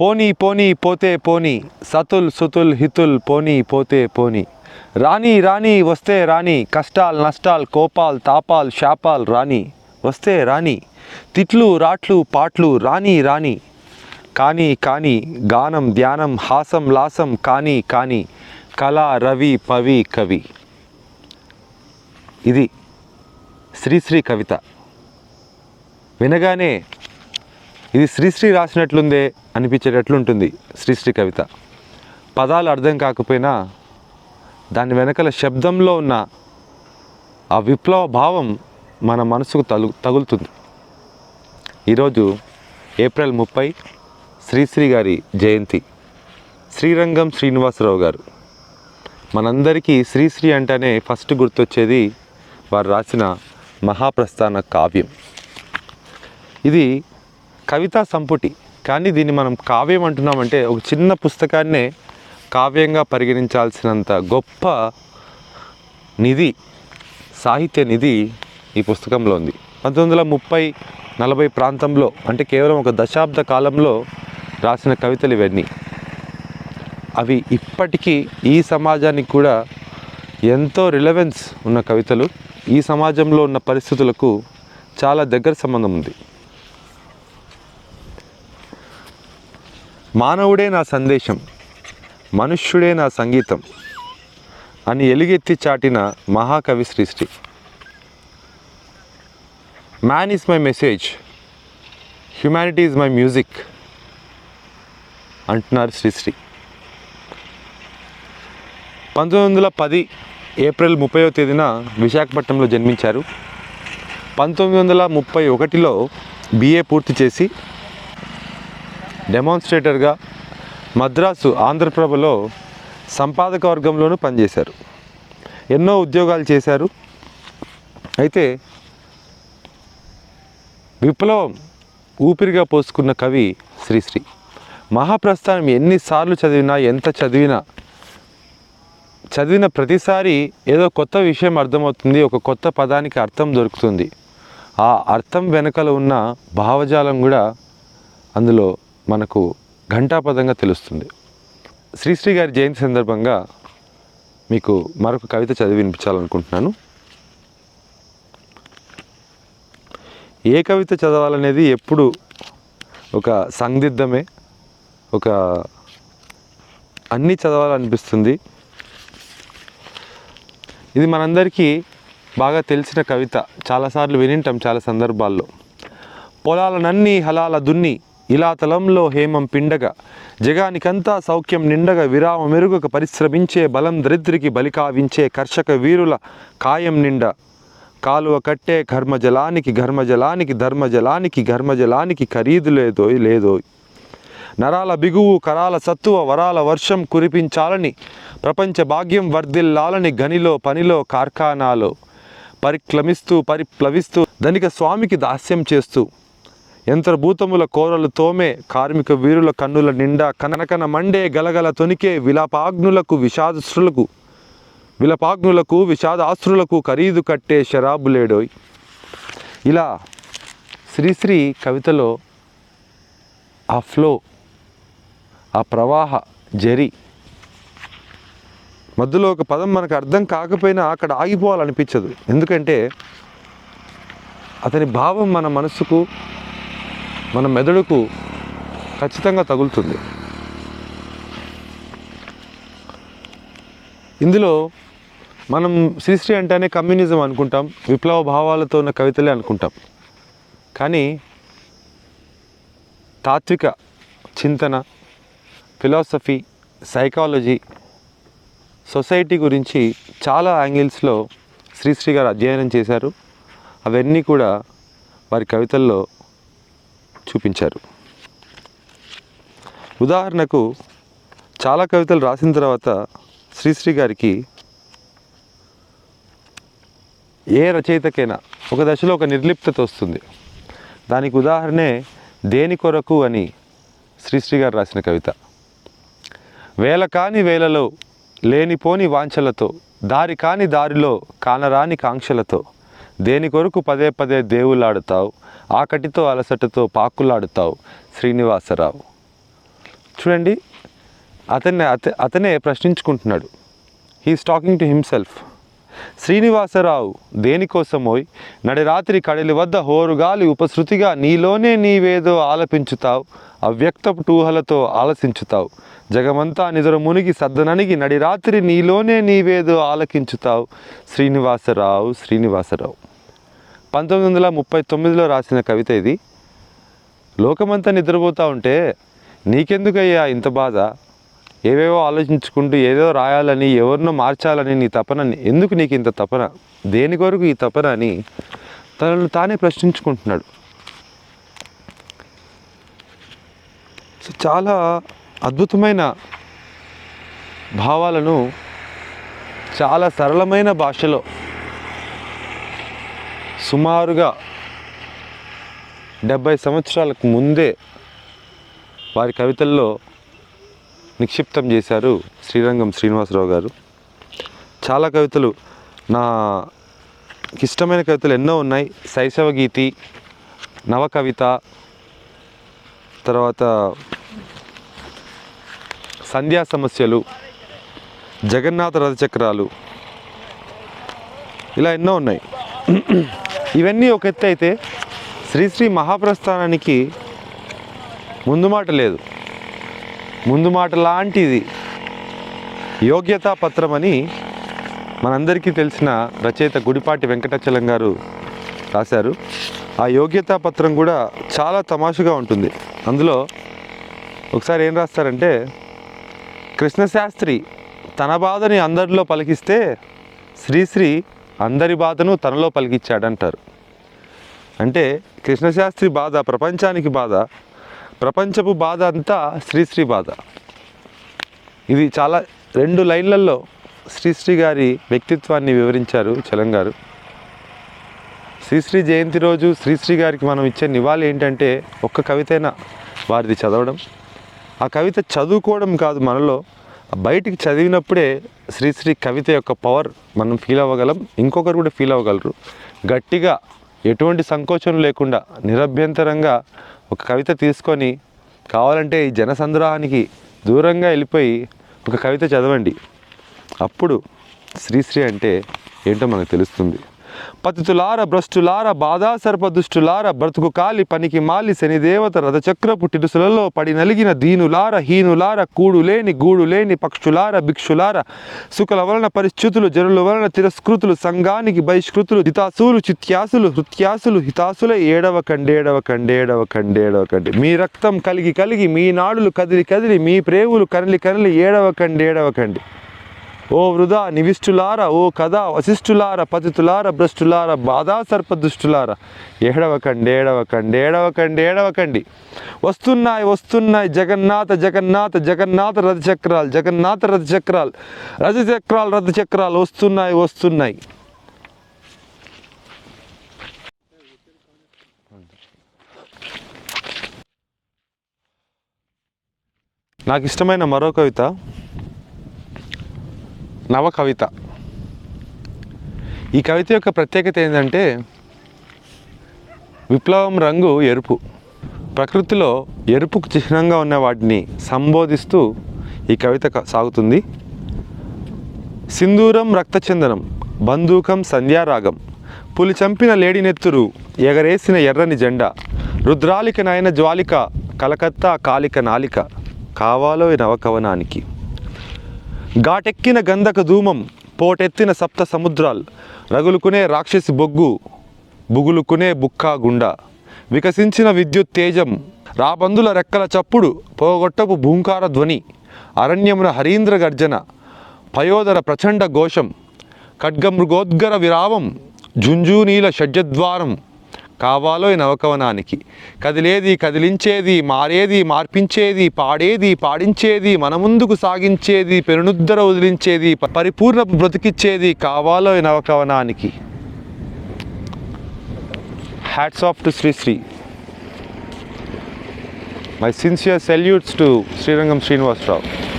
పోనీ పోనీ పోతే పోనీ. సతుల్ సుతుల్ హితుల్ పోనీ పోతే పోనీ. రాణి రాణి వస్తే రాణి. కష్టాలు నష్టాలు కోపాలు తాపాలు శాపాలు రాణి. వస్తే రాణి. తిట్లు రాట్లు పాట్లు రాణి రాణి. కానీ కానీ గానం ధ్యానం హాసం లాసం కానీ కానీ. కళ రవి పవి కవి. ఇది శ్రీశ్రీ కవిత. వినగానే ఇది శ్రీశ్రీ రాసినట్లుందే అనిపించేటట్లుంటుంది శ్రీశ్రీ కవిత. పదాలు అర్థం కాకపోయినా దాని వెనకల శబ్దంలో ఉన్న ఆ విప్లవ భావం మన మనసుకు తగు తగులుతుంది. ఈరోజు ఏప్రిల్ ముప్పై శ్రీశ్రీ గారి జయంతి. శ్రీరంగం శ్రీనివాసరావు గారు. మనందరికీ శ్రీశ్రీ అంటేనే ఫస్ట్ గుర్తొచ్చేది వారు రాసిన మహాప్రస్థాన కావ్యం. ఇది కవితా సంపుటి. కానీ దీన్ని మనం కావ్యం అంటున్నామంటే ఒక చిన్న పుస్తకాన్నే కావ్యంగా పరిగణించాల్సినంత గొప్ప నిధి సాహిత్య నిధి ఈ పుస్తకంలో ఉంది. పంతొమ్మిది వందల ముప్పై నలభై ప్రాంతంలో అంటే కేవలం ఒక దశాబ్ద కాలంలో రాసిన కవితలు ఇవన్నీ. అవి ఇప్పటికీ ఈ సమాజానికి కూడా ఎంతో రిలవెన్స్ ఉన్న కవితలు. ఈ సమాజంలో ఉన్న పరిస్థితులకు చాలా దగ్గర సంబంధం ఉంది. మానవుడే నా సందేశం మనుష్యుడే నా సంగీతం అని ఎలుగెత్తి చాటిన మహాకవి Sri Sri man is my message humanity is my music అంటున్నారు శ్రీశ్రీ పంతొమ్మిది వందల పది ఏప్రిల్ ముప్పైవ తేదీన విశాఖపట్నంలో జన్మించారు. పంతొమ్మిది వందల ముప్పై ఒకటిలో బిఏ పూర్తి చేసి డెమాన్స్ట్రేటర్గా మద్రాసు ఆంధ్రప్రభలో సంపాదక వర్గంలోనూ పనిచేశారు. ఎన్నో ఉద్యోగాలు చేశారు. అయితే విప్లవం ఊపిరిగా పోసుకున్న కవి శ్రీశ్రీ మహాప్రస్థానం ఎన్నిసార్లు చదివినా ఎంత చదివినా చదివిన ప్రతిసారి ఏదో కొత్త విషయం అర్థమవుతుంది ఒక కొత్త పదానికి అర్థం దొరుకుతుంది. ఆ అర్థం వెనకల ఉన్న భావజాలం కూడా అందులో మనకు ఘంటాపదంగా తెలుస్తుంది. శ్రీశ్రీ గారి జయంతి సందర్భంగా మీకు మరొక కవిత చదివి వినిపించాలనుకుంటున్నాను. ఏ కవిత చదవాలనేది ఎప్పుడు ఒక సందిగ్ధమే ఒక అన్నీ చదవాలనిపిస్తుంది. ఇది మనందరికీ బాగా తెలిసిన కవిత. చాలాసార్లు వినింటాం చాలా సందర్భాల్లో. పొలాలనన్నీ హలాల దున్ని ఇలా తలంలో హేమం పిండగా జగానికంతా సౌఖ్యం నిండగా విరామ మెరుగుకు పరిశ్రమించే బలం దరిద్రికి బలికావించే కర్షక వీరుల కాయం నిండా. కాలువ కట్టే ఘర్మజలానికి ఘర్మజలానికి ధర్మజలానికి ఘర్మజలానికి ఖరీదు లేదో లేదో. నరాల బిగువు కరాల సత్తువ వరాల వర్షం కురిపించాలని ప్రపంచ భాగ్యం వర్ధిల్లాలని గనిలో పనిలో కార్ఖానాలో పరిక్లమిస్తూ పరిప్లవిస్తూ ధనిక స్వామికి దాస్యం చేస్తూ. యంత్రభూతముల కోరలు తోమే కార్మిక వీరుల కన్నుల నిండా కనకన మండే గలగల తొనికే విలాపాగ్నులకు విషాదశ్రులకు విలపాగ్నులకు విషాదాశ్రులకు ఖరీదు కట్టే శరాబులేడోయ్ ఇలా శ్రీశ్రీ కవితలో ఆ ఫ్లో ఆ ప్రవాహ జరి మధ్యలో ఒక పదం మనకు అర్థం కాకపోయినా అక్కడ ఆగిపోవాలనిపించదు. ఎందుకంటే అతని భావం మన మనసుకు మన మెదడుకు ఖచ్చితంగా తగులుతుంది. ఇందులో మనం శ్రీశ్రీ అంటేనే కమ్యూనిజం అనుకుంటాం విప్లవ భావాలతో ఉన్న కవితలే అనుకుంటాం. కానీ తాత్విక చింతన ఫిలాసఫీ సైకాలజీ సొసైటీ గురించి చాలా యాంగిల్స్లో శ్రీశ్రీ గారు అధ్యయనం చేశారు. అవన్నీ కూడా వారి కవితల్లో చూపించారు. ఉదాహరణకు చాలా కవితలు రాసిన తర్వాత శ్రీశ్రీ గారికి ఏ రచయితకైనా ఒక దశలో ఒక నిర్లిప్తత వస్తుంది. దానికి ఉదాహరణే దేని కొరకు అని శ్రీశ్రీ గారు రాసిన కవిత. వేల కాని వేలలో లేనిపోని వాంఛలతో దారి కాని దారిలో కానరాని కాంక్షలతో దేని కొరకు పదే పదే దేవులాడుతావు ఆకటితో అలసటతో పాకులాడుతావు? శ్రీనివాసరావు. చూడండి అతన్ని అత అతనే ప్రశ్నించుకుంటున్నాడు. He is talking to himself Srinivasarao దేనికోసమోయ్? నడి రాత్రి కడలి వద్ద హోరుగాలి ఉపశృతిగా నీలోనే నీవేదో ఆలపించుతావు అవ్యక్తపు టూహలతో ఆలసించుతావు. జగమంతా నిదుర మునిగి సద్దననిగి నడి రాత్రి నీలోనే నీవేదో ఆలకించుతావు. శ్రీనివాసరావు శ్రీనివాసరావు. పంతొమ్మిది వందల ముప్పై తొమ్మిదిలో రాసిన కవిత ఇది. లోకమంతా నిద్రపోతూ ఉంటే నీకెందుకయ్యా ఇంత బాధ? ఏవేవో ఆలోచించుకుంటూ ఏదో రాయాలని ఎవరినో మార్చాలని నీ తపన ఎందుకు నీకు ఇంత తపన? దేని కొరకు ఈ తపన అని తనను తానే ప్రశ్నించుకుంటున్నాడు. సో చాలా అద్భుతమైన భావాలను చాలా సరళమైన భాషలో సుమారుగా డెబ్భై సంవత్సరాలకు ముందే వారి కవితల్లో నిక్షిప్తం చేశారు శ్రీరంగం శ్రీనివాసరావు గారు. చాలా కవితలు నా ఇష్టమైన కవితలు ఎన్నో ఉన్నాయి. శైశవ గీతి నవకవిత తర్వాత సంధ్యా సమస్యలు జగన్నాథ రథచక్రాలు ఇలా ఎన్నో ఉన్నాయి. ఇవన్నీ ఒక ఎత్తు అయితే శ్రీశ్రీ మహాప్రస్థానానికి ముందు మాట లేదు. ముందు మాట లాంటిది. యోగ్యతా పత్రం అని మనందరికీ తెలిసిన రచయిత గుడిపాటి వెంకటాచలం గారు రాశారు. ఆ యోగ్యతా పత్రం కూడా చాలా తమాషగా ఉంటుంది. అందులో ఒకసారి ఏం రాస్తారంటే కృష్ణశాస్త్రి తన బాధని అందరిలో పలికిస్తే శ్రీశ్రీ అందరి బాధను తనలో పలికిచ్చాడంటారు. అంటే కృష్ణశాస్త్రి బాధ ప్రపంచానికి బాధ ప్రపంచపు బాధ అంతా శ్రీశ్రీ బాధ. ఇది చాలా రెండు లైన్లలో శ్రీశ్రీ గారి వ్యక్తిత్వాన్ని వివరించారు చలం గారు. శ్రీశ్రీ జయంతి రోజు శ్రీశ్రీ గారికి మనం ఇచ్చే నివాళి ఏంటంటే ఒక్క కవితైనా వారిది చదవడం. ఆ కవిత చదువుకోవడం కాదు మనలో బయటికి చదివినప్పుడే శ్రీశ్రీ కవిత యొక్క పవర్ మనం ఫీల్ అవ్వగలం. ఇంకొకరు కూడా ఫీల్ అవ్వగలరు. గట్టిగా ఎటువంటి సంకోచం లేకుండా నిరభ్యంతరంగా ఒక కవిత తీసుకొని కావాలంటే ఈ జనసంద్రానికి దూరంగా వెళ్ళిపోయి ఒక కవిత చదవండి. అప్పుడు శ్రీశ్రీ అంటే ఏంటో మనకు తెలుస్తుంది. పతితులార భ్రష్టులార బాధా సర్పదుష్టులార బ్రతుకు కాలి పనికి మాలి శనిదేవత రథచక్రపు టిరుసులలో పడి నలిగిన దీనులార హీనులార కూడు లేని గూడు లేని పక్షులార భిక్షులార సుఖల వలన పరిస్థితులు జనుల వలన తిరస్కృతులు సంఘానికి బహిష్కృతులు హితాసులు చిత్యాసులు హృత్యాసులు హితాసుల ఏడవ కండేడవ కండేడవ కండేడవ కండి మీ రక్తం కలిగి కలిగి మీ నాడులు కదిలి కదిలి మీ ప్రేవులు కనలి కనలి ఏడవ కండేడవ కండి. ఓ వృధా నివిష్ఠులారా ఓ కథ వశిష్ఠులార పతితులార భ్రష్టులార బాధా సర్పదుష్టులార. ఏడవకండి ఏడవకండి ఏడవకండి ఏడవకండి. వస్తున్నాయి వస్తున్నాయి జగన్నాథ జగన్నాథ జగన్నాథ రథచక్రాలు జగన్నాథ రథచక్రాలు రథచక్రాలు రథచక్రాలు వస్తున్నాయి వస్తున్నాయి. నాకు ఇష్టమైన మరో కవిత. నవ కవిత ఈ కవిత యొక్క ప్రత్యేకత ఏంటంటే విప్లవం రంగు ఎరుపు. ప్రకృతిలో ఎరుపుకు చిహ్నంగా ఉన్న వాటిని సంబోధిస్తూ ఈ కవిత క- సాగుతుంది. సింధూరం రక్తచందనం బంధూకం సంధ్యారాగం. పులి చంపిన లేడినెత్తురు ఎగరేసిన ఎర్రని జెండా. రుద్రాలిక నయన జ్వాలిక కలకత్తా కాలిక నాలిక. కావాలో ఈ నవకవనానికి. ఘాటెక్కిన గంధక ధూమం పోటెత్తిన సప్త సముద్రాలు. రగులుకునే రాక్షసి బొగ్గు బుగులుకునే బుక్కా గుండ. వికసించిన విద్యుత్ తేజం రాబందుల రెక్కల చప్పుడు పోగొట్టపు భూంకార ధ్వని. అరణ్యమున హరీంద్ర గర్జన పయోదర ప్రచండ ఘోషం. ఖడ్గమృగోద్గర విరామం జుంజూనీల షడ్జద్వారం. కావాలో ఈ నవకవనానికి. కదిలేది కదిలించేది మారేది మార్పించేది పాడేది పాడించేది మన ముందుకు సాగించేది పెరునుద్దర వదిలించేది ప- పరిపూర్ణ బ్రతికిచ్చేది కావాలో ఈ నవకవనానికి. Hats off to Sri Sri my sincere salutes to Srirangam Srinivasarao